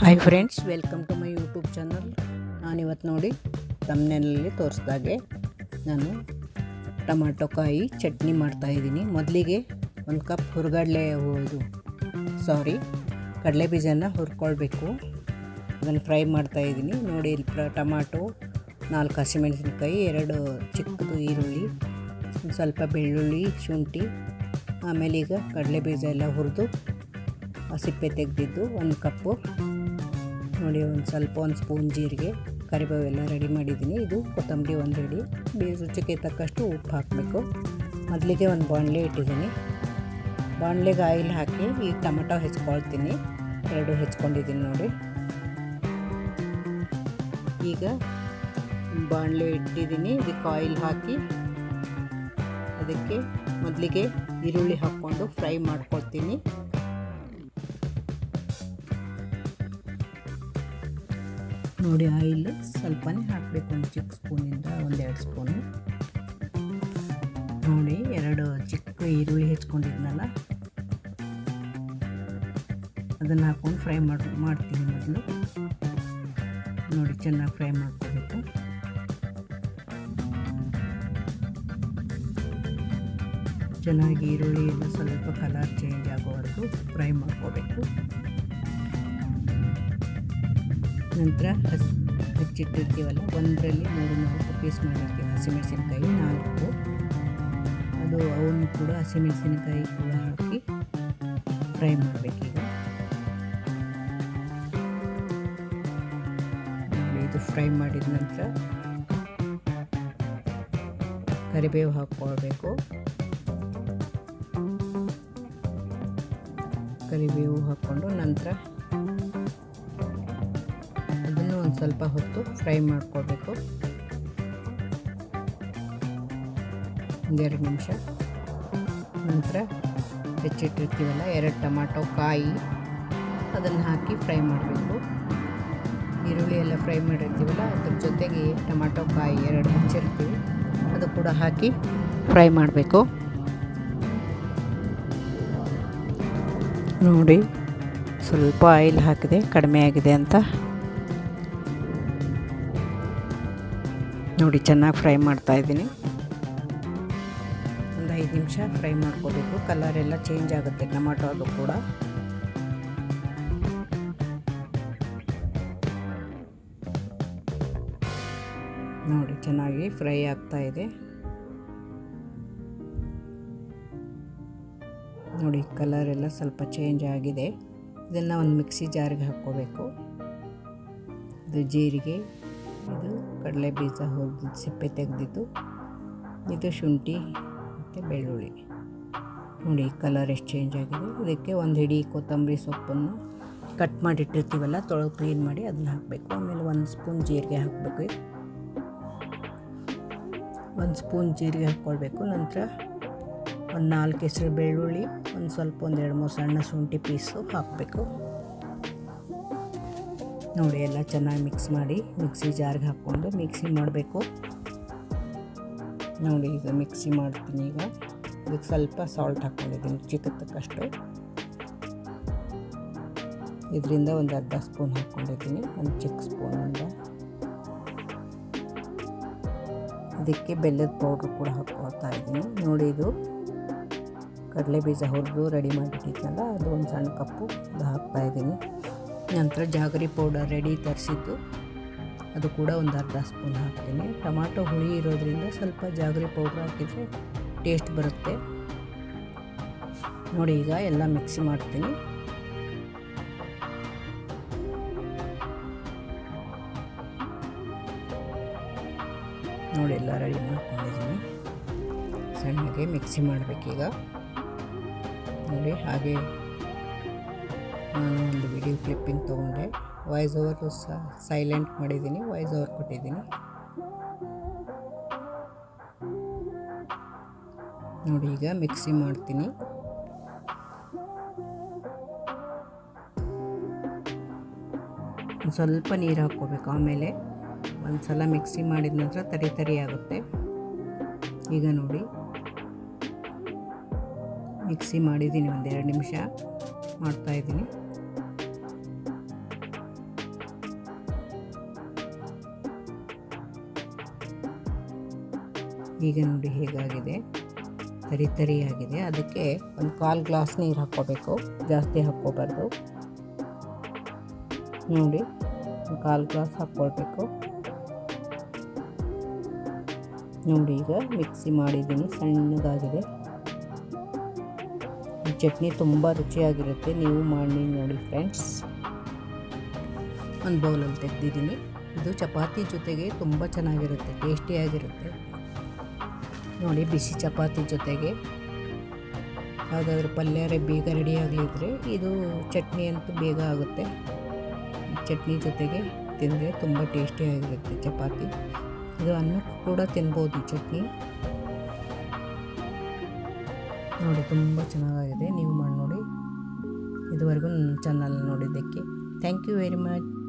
Hi friends welcome to my YouTube channel ನಾನಿವತ್ತು ನೋಡಿ ತಮ್ಮನೆಯಲ್ಲಿ ತೋರಿಸ್ದಾಗೆ ನಾನು ಟೊಮಾಟೊ ಕಾಯಿ ಚಟ್ನಿ ಮಾಡ್ತಾಯಿದ್ದೀನಿ ಮೊದಲಿಗೆ ಒಂದು ಕಪ್ ಹುರ್ಗಡ್ಲೆ ಇದು ಸಾರಿ ಕಡಲೆ ಬೀಜನ ಹುರ್ಕೊಳ್ಬೇಕು. ಅದನ್ನು ಫ್ರೈ ಮಾಡ್ತಾಯಿದ್ದೀನಿ ನೋಡಿ, ಇಲ್ಲಿ ಟೊಮಾಟೊ, ನಾಲ್ಕು ಹಸಿಮೆಣಸಿನ್ಕಾಯಿ, ಎರಡು ಚಿಕ್ಕದು ಈರುಳ್ಳಿ ಸ್ವಲ್ಪ ಬೆಳ್ಳುಳ್ಳಿ ಶುಂಠಿ, ಆಮೇಲೆ ಈಗ ಕಡಲೆ ಬೀಜ ಎಲ್ಲ ಹುರಿದು ಸಿಪ್ಪೆ ತೆಗೆದಿದ್ದು ಒಂದು ಕಪ್ಪು ನೋಡಿ, ಒಂದು ಸ್ವಲ್ಪ ಒಂದು ಸ್ಪೂನ್ ಜೀರಿಗೆ, ಕರಿಬೇವು ಎಲ್ಲ ರೆಡಿ ಮಾಡಿದ್ದೀನಿ. ಇದು ಕೊತ್ತಂಬರಿ ಒಂದು ಹಿಡಿ ಬೇರೆ ರುಚಿಗೆ ತಕ್ಕಷ್ಟು ಉಪ್ಪು ಹಾಕಬೇಕು. ಮೊದಲಿಗೆ ಒಂದು ಬಾಣಲೆ ಇಟ್ಟಿದ್ದೀನಿ. ಬಾಣಲೆಗೆ ಆಯಿಲ್ ಹಾಕಿ ಈ ಟೊಮೆಟೊ ಹೆಚ್ಕೊಳ್ತೀನಿ. ಎರಡು ಹೆಚ್ಕೊಂಡಿದ್ದೀನಿ ನೋಡಿ. ಈಗ ಬಾಣಲೆ ಇಟ್ಟಿದ್ದೀನಿ. ಇದಕ್ಕೆ ಆಯಿಲ್ ಹಾಕಿ ಅದಕ್ಕೆ ಮೊದಲಿಗೆ ಈರುಳ್ಳಿ ಹಾಕ್ಕೊಂಡು ಫ್ರೈ ಮಾಡ್ಕೊಳ್ತೀನಿ. ನೋಡಿ ಆಯಿಲ್ ಸ್ವಲ್ಪನೇ ಹಾಕಬೇಕು ಒಂದು ಚಿಕ್ಕ ಸ್ಪೂನಿಂದ, ಒಂದೆರಡು ಸ್ಪೂನು. ನೋಡಿ, ಎರಡು ಚಿಕ್ಕ ಈರುಳ್ಳಿ ಹೆಚ್ಕೊಂಡಿದ್ನಲ್ಲ? ಅದನ್ನು ಹಾಕ್ಕೊಂಡು ಫ್ರೈ ಮಾಡಿ, ಮಾಡ್ತೀನಿ ಮೊದಲು. ನೋಡಿ, ಚೆನ್ನಾಗಿ ಫ್ರೈ ಮಾಡ್ಕೋಬೇಕು. ಚೆನ್ನಾಗಿ ಈರುಳ್ಳಿ ಎಲ್ಲ ಸ್ವಲ್ಪ ಕಲರ್ ಚೇಂಜ್ ಆಗೋವರೆಗೂ ಫ್ರೈ ಮಾಡ್ಕೋಬೇಕು. ನಂತರ ಹಸಿ ಹೆಚ್ಚಿಟ್ಟಿರ್ತೀವಲ್ಲ ಒಂದರಲ್ಲಿ ಮೂರು, ನಾಲ್ಕು ಪೀಸ್ ಮಾಡಿರ್ತೀವಿ ಹಸಿಮೆಣಸಿನ್ಕಾಯಿ, ನಾಲ್ಕು. ಅದು ಅವನು ಕೂಡ ಹಸಿಮೆಣಸಿನಕಾಯಿ ಕೂಡ ಹಾಕಿ ಫ್ರೈ ಮಾಡಬೇಕೀಗ. ಇದು ಫ್ರೈ ಮಾಡಿದ ನಂತರ ಕರಿಬೇವು ಹಾಕ್ಕೊಳ್ಬೇಕು. ಕರಿಬೇವು ಹಾಕ್ಕೊಂಡು ನಂತರ ಸ್ವಲ್ಪ ಹೊತ್ತು ಫ್ರೈ ಮಾಡ್ಕೋಬೇಕು. ಒಂದೆರಡು ನಿಮಿಷ. ನಂತರ ಹೆಚ್ಚಿಟ್ಟಿರ್ತೀವಲ್ಲ, ಎರಡು ಟೊಮಾಟೊ ಕಾಯಿ ಅದನ್ನು ಹಾಕಿ ಫ್ರೈ ಮಾಡಬೇಕು. ಈರುಳ್ಳಿ ಎಲ್ಲ ಫ್ರೈ ಮಾಡಿರ್ತೀವಲ್ಲ, ಅದ್ರ ಜೊತೆಗೆ ಟೊಮಾಟೊ ಕಾಯಿ ಎರಡು ಹೆಚ್ಚಿರ್ತೀವಿ. ಅದು ಕೂಡ ಹಾಕಿ ಫ್ರೈ ಮಾಡಬೇಕು. ನೋಡಿ, ಸ್ವಲ್ಪ ಆಯಿಲ್ ಹಾಕಿದೆ, ಕಡಿಮೆ ಆಗಿದೆ ಅಂತ ನೋಡಿ, ಚೆನ್ನಾಗಿ ಫ್ರೈ ಮಾಡ್ತಾ ಇದ್ದೀನಿ. ಒಂದು ಐದು ನಿಮಿಷ ಫ್ರೈ ಮಾಡ್ಕೋಬೇಕು. ಕಲರ್ ಎಲ್ಲ ಚೇಂಜ್ ಆಗುತ್ತೆ ಟೊಮಾಟೊ ಅದು ಕೂಡ. ನೋಡಿ, ಚೆನ್ನಾಗಿ ಫ್ರೈ ಆಗ್ತಾ ಇದೆ. ನೋಡಿ ಕಲರ್ ಎಲ್ಲ ಸ್ವಲ್ಪ ಚೇಂಜ್ ಆಗಿದೆ. ಇದನ್ನು ಒಂದು ಮಿಕ್ಸಿ ಜಾರಿಗೆ ಹಾಕ್ಕೋಬೇಕು. ಇದು ಜೀರಿಗೆ, ಇದು ಕಡಲೆ ಬೀಜ ಹುರಿದು ಸಿಪ್ಪೆ ತೆಗೆದಿದ್ದು, ಇದು ಶುಂಠಿ ಮತ್ತು ಬೆಳ್ಳುಳ್ಳಿ. ನೋಡಿ ಕಲರ್ ಎಷ್ಟು ಚೇಂಜ್ ಆಗಿದೆ. ಇದಕ್ಕೆ ಒಂದು ಹಿಡಿ ಕೊತ್ತಂಬರಿ ಸೊಪ್ಪನ್ನು ಕಟ್ ಮಾಡಿಟ್ಟಿರ್ತೀವಲ್ಲ ತೊಳೆದು ಕ್ಲೀನ್ ಮಾಡಿ ಅದನ್ನ ಹಾಕಬೇಕು. ಆಮೇಲೆ ಒಂದು ಸ್ಪೂನ್ ಜೀರಿಗೆ ಹಾಕಬೇಕು. ಒಂದು ಸ್ಪೂನ್ ಜೀರಿಗೆ ಹಾಕ್ಕೊಳ್ಬೇಕು. ನಂತರ ಒಂದು ನಾಲ್ಕು ಹೆಸರು ಬೆಳ್ಳುಳ್ಳಿ, ಒಂದು ಸ್ವಲ್ಪ ಒಂದು ಎರಡು ಮೂರು ಸಣ್ಣ ಶುಂಠಿ ಪೀಸು ಹಾಕಬೇಕು. ನೋಡಿ, ಎಲ್ಲ ಚೆನ್ನಾಗಿ ಮಿಕ್ಸ್ ಮಾಡಿ ಮಿಕ್ಸಿ ಜಾರ್ಗೆ ಹಾಕ್ಕೊಂಡು ಮಿಕ್ಸಿ ಮಾಡಬೇಕು. ನೋಡಿ, ಈಗ ಮಿಕ್ಸಿ ಮಾಡ್ತೀನಿ ಈಗ. ಇದಕ್ಕೆ ಸ್ವಲ್ಪ ಸಾಲ್ಟ್ ಹಾಕ್ಕೊಂಡಿದ್ದೀನಿ ಚಿಕ್ಕ ತಕ್ಕಷ್ಟು ಇದರಿಂದ ಒಂದು ಅರ್ಧ ಸ್ಪೂನ್ ಹಾಕ್ಕೊಂಡಿದ್ದೀನಿ, ಒಂದು ಚಿಕ್ಕ ಸ್ಪೂನಿಂದ ಅದಕ್ಕೆ ಬೆಲ್ಲದ ಪೌಡ್ರ್ ಕೂಡ ಹಾಕ್ಕೊಳ್ತಾ ಇದ್ದೀನಿ. ನೋಡಿ, ಇದು ಕಡಲೆ ಬೀಜ ಹುರಿದು ರೆಡಿ ಮಾಡಿಟ್ಟಿದ್ನಲ್ಲ ಅದು ಒಂದು ಸಣ್ಣ ಕಪ್ಪು, ಅದು ಹಾಕ್ತಾ ಇದ್ದೀನಿ. ನಂತರ ಜಾಗರಿ ಪೌಡರ್ ರೆಡಿ ತರಿಸಿದ್ದು ಅದು ಕೂಡ ಒಂದು ಅರ್ಧ ಸ್ಪೂನ್ ಹಾಕ್ತೀನಿ. ಟೊಮಾಟೊ ಹುಳಿ ಇರೋದ್ರಿಂದ ಸ್ವಲ್ಪ ಜಾಗರಿ ಪೌಡ್ರ್ ಹಾಕಿದರೆ ಟೇಸ್ಟ್ ಬರುತ್ತೆ. ನೋಡಿ, ಈಗ ಎಲ್ಲ ಮಿಕ್ಸಿ ಮಾಡ್ತೀನಿ. ನೋಡಿ, ಎಲ್ಲ ರೆಡಿ ಮಾಡ್ಕೊಂಡಿದ್ದೀನಿ. ಸಣ್ಣಗೆ ಮಿಕ್ಸಿ ಮಾಡಬೇಕೀಗ. ನೋಡಿ, ಹಾಗೆ ನಾನು ಒಂದು ವಿಡಿಯೋ ಕ್ಲಿಪ್ಪಿಂಗ್ ತೊಗೊಂಡೆ. ವಾಯ್ಸ್ ಓವರು ಸೈಲೆಂಟ್ ಮಾಡಿದ್ದೀನಿ ವಾಯ್ಸ್ ಓವರ್ ಕೊಟ್ಟಿದ್ದೀನಿ ನೋಡಿ ಈಗ ಮಿಕ್ಸಿ ಮಾಡ್ತೀನಿ. ಸ್ವಲ್ಪ ನೀರು ಹಾಕ್ಕೋಬೇಕು. ಆಮೇಲೆ ಒಂದು ಸಲ ಮಿಕ್ಸಿ ಮಾಡಿದ ನಂತರ ತರಿ ತರಿ ಆಗುತ್ತೆ. ಈಗ ನೋಡಿ. ಮಿಕ್ಸಿ ಮಾಡಿದ್ದೀನಿ ಒಂದೆರಡು ನಿಮಿಷ. ಮಾಡ್ತಾಯಿದ್ದೀನಿ ಈಗ ನೋಡಿ ಹೇಗಾಗಿದೆ? ತರಿ ತರಿಯಾಗಿದೆ ಅದಕ್ಕೆ ಒಂದು ಕಾಲು ಗ್ಲಾಸ್ ನೀರು ಹಾಕ್ಕೋಬೇಕು. ಜಾಸ್ತಿ ಹಾಕ್ಕೋಬಾರ್ದು. ನೋಡಿ, ಒಂದು ಕಾಲು ಗ್ಲಾಸ್ ಹಾಕ್ಕೊಳ್ಬೇಕು. ನೋಡಿ, ಈಗ ಮಿಕ್ಸಿ ಮಾಡಿದ್ದೀನಿ. ಸಣ್ಣದಾಗಿದೆ. ಚಟ್ನಿ ತುಂಬ ರುಚಿಯಾಗಿರುತ್ತೆ. ನೀವು ಮಾಡಿ ನೋಡಿ ಫ್ರೆಂಡ್ಸ್. ಒಂದು ಬೌಲಲ್ಲಿ ತೆಗೆದಿದ್ದೀನಿ. ಇದು ಚಪಾತಿ ಜೊತೆಗೆ ತುಂಬ ಚೆನ್ನಾಗಿರುತ್ತೆ, ಟೇಸ್ಟಿಯಾಗಿರುತ್ತೆ. ನೋಡಿ, ಬಿಸಿ ಚಪಾತಿ ಜೊತೆಗೆ. ಯಾವುದಾದ್ರೂ ಪಲ್ಯ ಬೇಗ ರೆಡಿ ಆಗಲಿದ್ರೆ ಇದು ಚಟ್ನಿ ಅಂತೂ ಬೇಗ ಆಗುತ್ತೆ. ಚಟ್ನಿ ಜೊತೆಗೆ ತಿಂದರೆ ತುಂಬ ಟೇಸ್ಟಿಯಾಗಿರುತ್ತೆ ಚಪಾತಿ. ಇದು ಅನ್ನಕ್ಕೂ ಕೂಡ ತಿನ್ಬೋದು ಚಟ್ನಿ. ನೋಡಿ, ತುಂಬ ಚೆನ್ನಾಗಿದೆ ನೀವು ಮಾಡಿ ನೋಡಿ. ಇದುವರೆಗೂ ನನ್ನ ಚಾನಲ್ ನೋಡಿದ್ದಕ್ಕೆ. Thank you very much.